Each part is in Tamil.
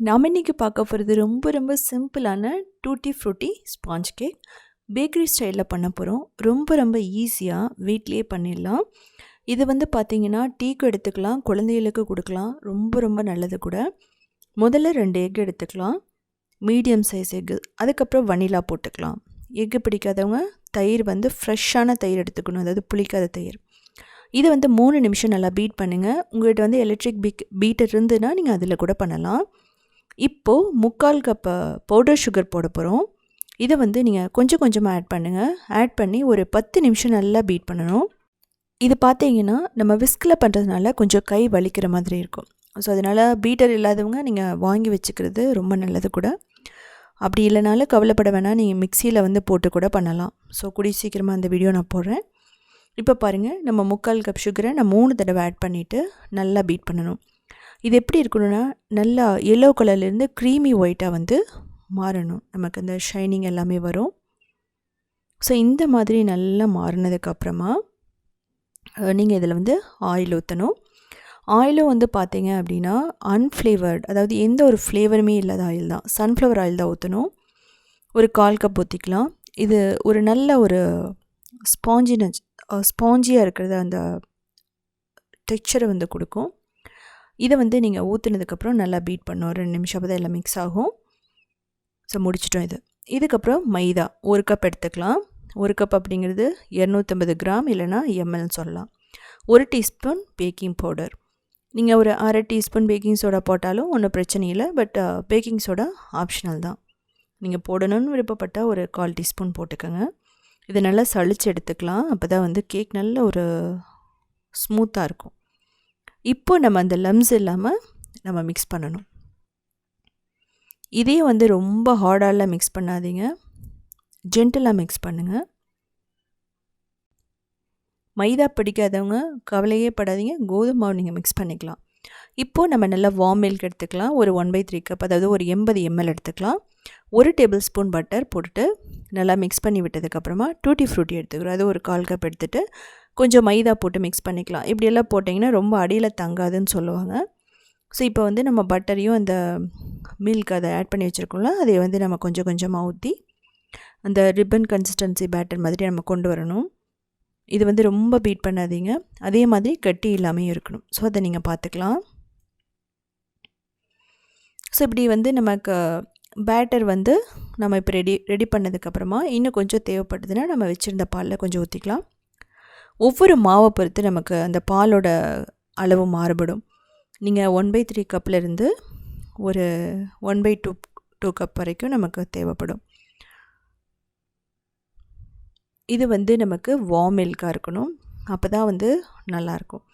நாம் இன்றைக்கி பார்க்க போகிறது ரொம்ப ரொம்ப சிம்பிளான tutti frutti sponge cake. Bakery ஸ்டைலில் பண்ண போகிறோம் ரொம்ப ரொம்ப ஈஸியாக வீட்லேயே பண்ணிடலாம். இது வந்து பார்த்திங்கன்னா டீக்கு எடுத்துக்கலாம் குழந்தைகளுக்கு கொடுக்கலாம். ரொம்ப ரொம்ப நல்லது கூட. முதல்ல ரெண்டு எக் எடுத்துக்கலாம். Medium size egg. அதுக்கப்புறம் வனிலா போட்டுக்கலாம். எக்கு பிடிக்காதவங்க தயிர் வந்து ஃப்ரெஷ்ஷான தயிர் எடுத்துக்கணும். அதாவது புளிக்காத தயிர். இதை வந்து மூணு நிமிஷம் நல்லா பீட் பண்ணுங்கள் உங்கள்கிட்ட வந்து எலக்ட்ரிக் பீக் பீட்டர் இருந்துன்னா நீங்கள் அதில் கூட பண்ணலாம். இப்போது முக்கால் கப்பு பவுடர் சுகர் போட போகிறோம் இதை வந்து நீங்கள் கொஞ்சம் கொஞ்சமாக ஆட் பண்ணுங்கள் ஆட் பண்ணி ஒரு பத்து நிமிஷம் நல்லா பீட் பண்ணணும். இது பார்த்தீங்கன்னா நம்ம விஸ்கில் பண்ணுறதுனால கொஞ்சம் கை வலிக்கிற மாதிரி இருக்கும். ஸோ அதனால் பீட்டர் இல்லாதவங்க நீங்கள் வாங்கி வச்சுக்கிறது ரொம்ப நல்லது கூட. அப்படி இல்லைனாலும் கவலைப்பட வேணாம். நீங்கள் மிக்சியில் வந்து போட்டு கூட பண்ணலாம். ஸோ குடி சீக்கிரமாக அந்த வீடியோ நான் போடுறேன். இப்போ பாருங்கள் நம்ம முக்கால் கப் சுகரை நான் மூணு தடவை ஆட் பண்ணிவிட்டு நல்லா பீட் பண்ணணும். இது எப்படி இருக்கணும்னா நல்லா எல்லோ கலர்லேருந்து க்ரீமி ஒயிட்டாக வந்து மாறணும். நமக்கு அந்த ஷைனிங் எல்லாமே வரும். ஸோ இந்த மாதிரி நல்லா மாறினதுக்கப்புறமா நீங்கள் இதில் வந்து ஆயில் ஊற்றணும் ஆயிலும் வந்து பார்த்தீங்க அப்படின்னா அன்ஃப்ளேவர்ட் அதாவது எந்த ஒரு ஃப்ளேவருமே இல்லாத ஆயில் தான். சன்ஃப்ளவர் ஆயில் தான் ஊற்றணும் ஒரு கால் கப் ஊற்றிக்கலாம் இது ஒரு நல்ல ஒரு ஸ்பாஞ்சினஸ் ஸ்பாஞ்சியாக இருக்கிறத அந்த டெக்ஸ்சரை வந்து கொடுக்கும். இதை வந்து நீங்கள் ஊற்றுனதுக்கப்புறம் நல்லா பீட் பண்ணும். ரெண்டு நிமிஷம் அப்போ தான் எல்லாம் மிக்ஸ் ஆகும். ஸோ முடிச்சிட்டோம் இது. இதுக்கப்புறம் மைதா ஒரு கப் எடுத்துக்கலாம். ஒரு கப் அப்படிங்கிறது இரநூத்தம்பது கிராம் இல்லைனா எம்எல்னு சொல்லலாம். ஒரு டீஸ்பூன் பேக்கிங் பவுடர் நீங்கள் ஒரு அரை டீஸ்பூன் பேக்கிங் சோடா போட்டாலும் ஒன்றும் பிரச்சனை இல்லை. பட் பேக்கிங் சோடா ஆப்ஷனல் தான். நீங்கள் போடணும்னு விருப்பப்பட்டால் ஒரு கால் டீஸ்பூன் போட்டுக்கோங்க. இதை நல்லா சளிச்சு எடுத்துக்கலாம். அப்போ தான் வந்து கேக் நல்ல ஒரு ஸ்மூத்தாக இருக்கும். இப்போ நம்ம அந்த லம்ஸ் இல்லாமல் நம்ம மிக்ஸ் பண்ணணும். இதே வந்து ரொம்ப ஹார்டாலாம் மிக்ஸ் பண்ணாதீங்க. ஜென்டலாக மிக்ஸ் பண்ணுங்கள் மைதா பிடிக்காதவங்க கவலையே படாதீங்க. கோதுமை மாவு நீங்கள் மிக்ஸ் பண்ணிக்கலாம். இப்போது நம்ம நல்லா வார்ம் மில்க் எடுத்துக்கலாம். ஒரு ஒன் பை த்ரீ கப் அதாவது ஒரு எண்பது எம்எல் எடுத்துக்கலாம். ஒரு டேபிள் ஸ்பூன் பட்டர் போட்டுட்டு நல்லா மிக்ஸ் பண்ணி விட்டதுக்கப்புறமா டூட்டி ஃப்ரூட்டி எடுத்துக்கிறோம். அது ஒரு கால் கப் எடுத்துகிட்டு கொஞ்சம் மைதா போட்டு மிக்ஸ் பண்ணிக்கலாம். இப்படியெல்லாம் போட்டிங்கன்னா ரொம்ப அடியில் தங்காதுன்னு சொல்லுவாங்க. ஸோ இப்போ வந்து நம்ம பட்டரையும் அந்த மில்க் அதை ஆட் பண்ணி வச்சுருக்கோம்ல அதை வந்து நம்ம கொஞ்சம் கொஞ்சமாக ஊற்றி அந்த ரிப்பன் கன்சிஸ்டன்சி பேட்டர் மாதிரி நம்ம கொண்டு வரணும். இது வந்து ரொம்ப பீட் பண்ணாதீங்க. அதே மாதிரி கட்டி இல்லாமல் இருக்கணும். ஸோ அதை நீங்கள் பார்த்துக்கலாம் ஸோ இப்படி வந்து நமக்கு பேட்டர் வந்து நம்ம இப்போ ரெடி ரெடி பண்ணதுக்கப்புறமா இன்னும் கொஞ்சம் தேவைப்படுதுன்னா நம்ம வச்சுருந்த பாலில் கொஞ்சம் ஊற்றிக்கலாம் ஒவ்வொரு மாவை பொறுத்து நமக்கு அந்த பாலோட அளவு மாறுபடும். நீங்கள் ஒன் பை த்ரீ கப்லேருந்து ஒரு one by two two cup வரைக்கும் நமக்கு தேவைப்படும். இது வந்து நமக்கு வார்ம் மில்காக இருக்கணும். அப்போ தான் வந்து நல்லாயிருக்கும்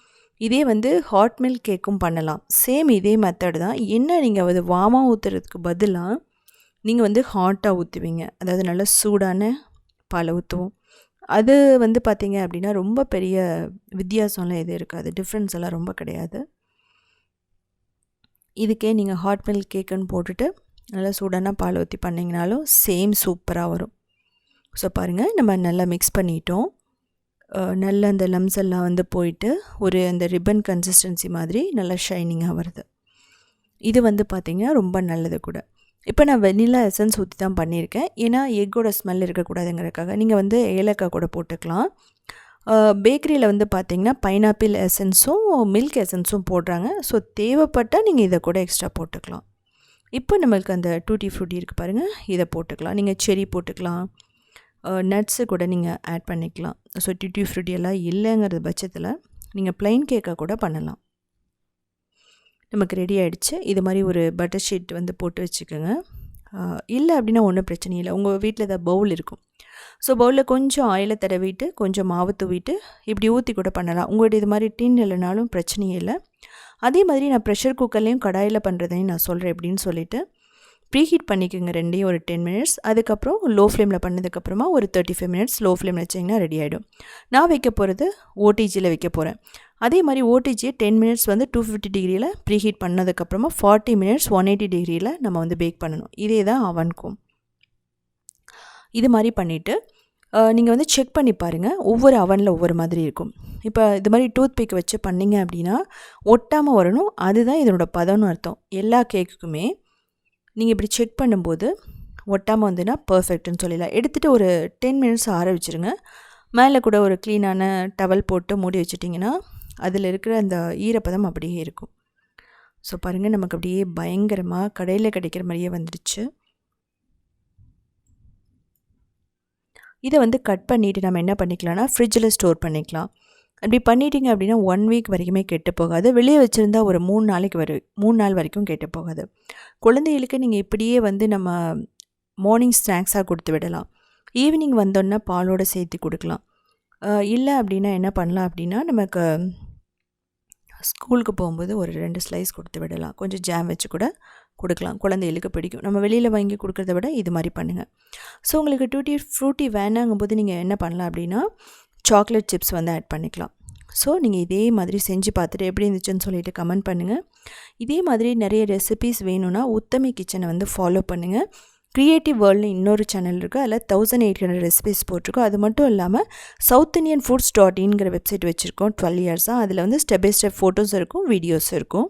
இதே வந்து ஹாட் மில்க் கேக்கும் பண்ணலாம். சேம் இதே மெத்தடு தான். என்ன நீங்கள் அது வாமாக ஊற்றுறதுக்கு பதிலாக நீங்கள் வந்து ஹாட்டாக ஊற்றுவீங்க அதாவது நல்லா சூடான பாலை ஊற்றுவோம் அது வந்து பார்த்திங்க அப்படின்னா ரொம்ப பெரிய வித்தியாசம்லாம் எதுவும் இருக்காது. டிஃப்ரென்ஸ் எல்லாம் ரொம்ப கிடையாது. இதுக்கே நீங்கள் ஹாட் மில்க் கேக்குன்னு போட்டுட்டு நல்லா சூடான பால் ஊற்றி பண்ணிங்கனாலும் சேம் சூப்பராக வரும். ஸோ பாருங்கள் நம்ம நல்லா மிக்ஸ் பண்ணிட்டோம். நல்ல அந்த லம்ஸ் எல்லாம் வந்து போயிட்டு ஒரு அந்த ரிப்பன் கன்சிஸ்டன்சி மாதிரி நல்லா ஷைனிங்காக வருது. இது வந்து பார்த்திங்கன்னா ரொம்ப நல்லது கூட. இப்போ நான் வெண்ணிலா எசன்ஸ் ஊற்றி தான் பண்ணியிருக்கேன். ஏன்னா எக்கோட ஸ்மெல் இருக்கக்கூடாதுங்கிறதுக்காக. நீங்கள் வந்து ஏலக்காய் கூட போட்டுக்கலாம். பேக்கரியில் வந்து பார்த்திங்கன்னா பைனாப்பிள் எசன்ஸும் மில்க் எசன்ஸும் போடுறாங்க. ஸோ தேவைப்பட்டால் நீங்கள் இதை கூட எக்ஸ்ட்ரா போட்டுக்கலாம். இப்போ நம்மளுக்கு அந்த டூட்டி ஃப்ரூட்டி இருக்குது பாருங்கள் இதை போட்டுக்கலாம். நீங்கள் செரி போட்டுக்கலாம். நட்ஸு கூட நீங்கள் ஆட் பண்ணிக்கலாம். ஸோ டியூட்டி ஃப்ரூட்டி எல்லாம் இல்லைங்கிறது பட்சத்தில் நீங்கள் ப்ளைன் கேக்காக கூட பண்ணலாம். நமக்கு ரெடி ஆகிடுச்சு இது மாதிரி ஒரு பட்டர் ஷீட் வந்து போட்டு வச்சுக்கோங்க. இல்லை அப்படின்னா ஒன்றும் பிரச்சனை இல்லை. உங்கள் வீட்டில் ஏதாவது பவுல் இருக்கும். ஸோ பவுலில் கொஞ்சம் ஆயிலை தடவிட்டு கொஞ்சம் மாவு தூவிட்டு இப்படி ஊற்றி கூட பண்ணலாம். உங்கள்கிட்ட இது மாதிரி டின் இல்லைனாலும் பிரச்சனையே இல்லை. அதே மாதிரி நான் ப்ரெஷர் குக்கர்லேயும் கடாயில் பண்ணுறதையும் நான் சொல்கிறேன் எப்படின்னு சொல்லிவிட்டு ப்ரீஹீட் பண்ணிக்கோங்க ரெண்டையும் ஒரு டென் மினிட்ஸ் அதுக்கப்புறம் லோ ஃப்ளேமில் பண்ணதுக்கப்புறமா ஒரு தேர்ட்டி ஃபைவ் மினிட்ஸ் லோ ஃப்ளேமில் வச்சிங்கன்னா ரெடி ஆகிடும் நான் வைக்க போகிறது ஓடிஜியில் வைக்க போகிறேன் அதே மாதிரி ஓடிஜியை டென் மினிட்ஸ் வந்து டூ ஃபிஃப்டி டிகிரியில் ப்ரீஹீட் பண்ணதுக்கப்புறமா ஃபார்ட்டி மினிட்ஸ் ஒன் எயிட்டி டிகிரியில் நம்ம வந்து பேக் பண்ணணும். இதே தான் அவனுக்கும் இது மாதிரி பண்ணிவிட்டு நீங்கள் வந்து செக் பண்ணி பாருங்கள் ஒவ்வொரு அவனில் ஒவ்வொரு மாதிரி இருக்கும். இப்போ இது மாதிரி டூத் பிக் வச்சு பண்ணிங்க அப்படின்னா ஒட்டாமல் வரணும். அதுதான் இதனோட பதம்னு அர்த்தம். எல்லா கேக்குக்குமே நீங்கள் இப்படி செக் பண்ணும்போது ஒட்டாமல் வந்துன்னா பர்ஃபெக்ட்னு சொல்லிடலாம். எடுத்துகிட்டு ஒரு டென் மினிட்ஸ் ஆற வச்சுருங்க. மேலே கூட ஒரு க்ளீனான டவல் போட்டு மூடி வச்சுட்டிங்கன்னா அதில் இருக்கிற அந்த ஈரப்பதம் அப்படியே இருக்கும். ஸோ பாருங்கள் நமக்கு அப்படியே பயங்கரமாக கடையில் கிடைக்கிற மாதிரியே வந்துடுச்சு. இதை வந்து கட் பண்ணிவிட்டு நம்ம என்ன பண்ணிக்கலாம்னா ஃப்ரிட்ஜில் ஸ்டோர் பண்ணிக்கலாம். அப்படி பண்ணிட்டீங்க அப்படின்னா ஒன் வீக் வரைக்குமே கெட்டு போகாது. வெளியே வச்சுருந்தா ஒரு மூணு நாளைக்கு வரை மூணு நாள் வரைக்கும் கெட்டு போகாது. குழந்தைகளுக்கு நீங்கள் இப்படியே வந்து நம்ம மார்னிங் ஸ்நாக்ஸாக கொடுத்து விடலாம். ஈவினிங் வந்தோன்னா பாலோடு சேர்த்து கொடுக்கலாம். இல்லை அப்படின்னா என்ன பண்ணலாம் அப்படின்னா நமக்கு ஸ்கூலுக்கு போகும்போது ஒரு ரெண்டு ஸ்லைஸ் கொடுத்து விடலாம். கொஞ்சம் ஜாம் வச்சு கூட கொடுக்கலாம். குழந்தைகளுக்கு பிடிக்கும். நம்ம வெளியில் வாங்கி கொடுக்குறத விட இது மாதிரி பண்ணுங்கள் ஸோ உங்களுக்கு டூட்டி ஃப்ரூட்டி வேணாங்கும் போது நீங்கள் என்ன பண்ணலாம் அப்படின்னா சாக்லேட் சிப்ஸ் வந்து ஆட் பண்ணிக்கலாம். ஸோ நீங்கள் இதே மாதிரி செஞ்சு பார்த்துட்டு எப்படி இருந்துச்சுன்னு சொல்லிட்டு கமெண்ட் பண்ணுங்கள் இதே மாதிரி நிறைய ரெசிபீஸ் வேணும்னா உத்தமி கிச்சனை வந்து ஃபாலோ பண்ணுங்கள் க்ரியேட்டிவ் வேர்ல்டு இன்னொரு சேனல் இருக்குது அதில் தௌசண்ட் எயிட் ஹண்ட்ரட் ரெசிபிஸ் போட்டிருக்கோம். அது மட்டும் இல்லாமல் சவுத் இந்தியன் ஃபுட்ஸ் டாட் இன்கிற வெப்சைட் வச்சுருக்கோம் டுவெல் இயர்ஸாக அதில் வந்து ஸ்டெப் பை ஸ்டெப் ஃபோட்டோஸ் இருக்கும் வீடியோஸ் இருக்கும்.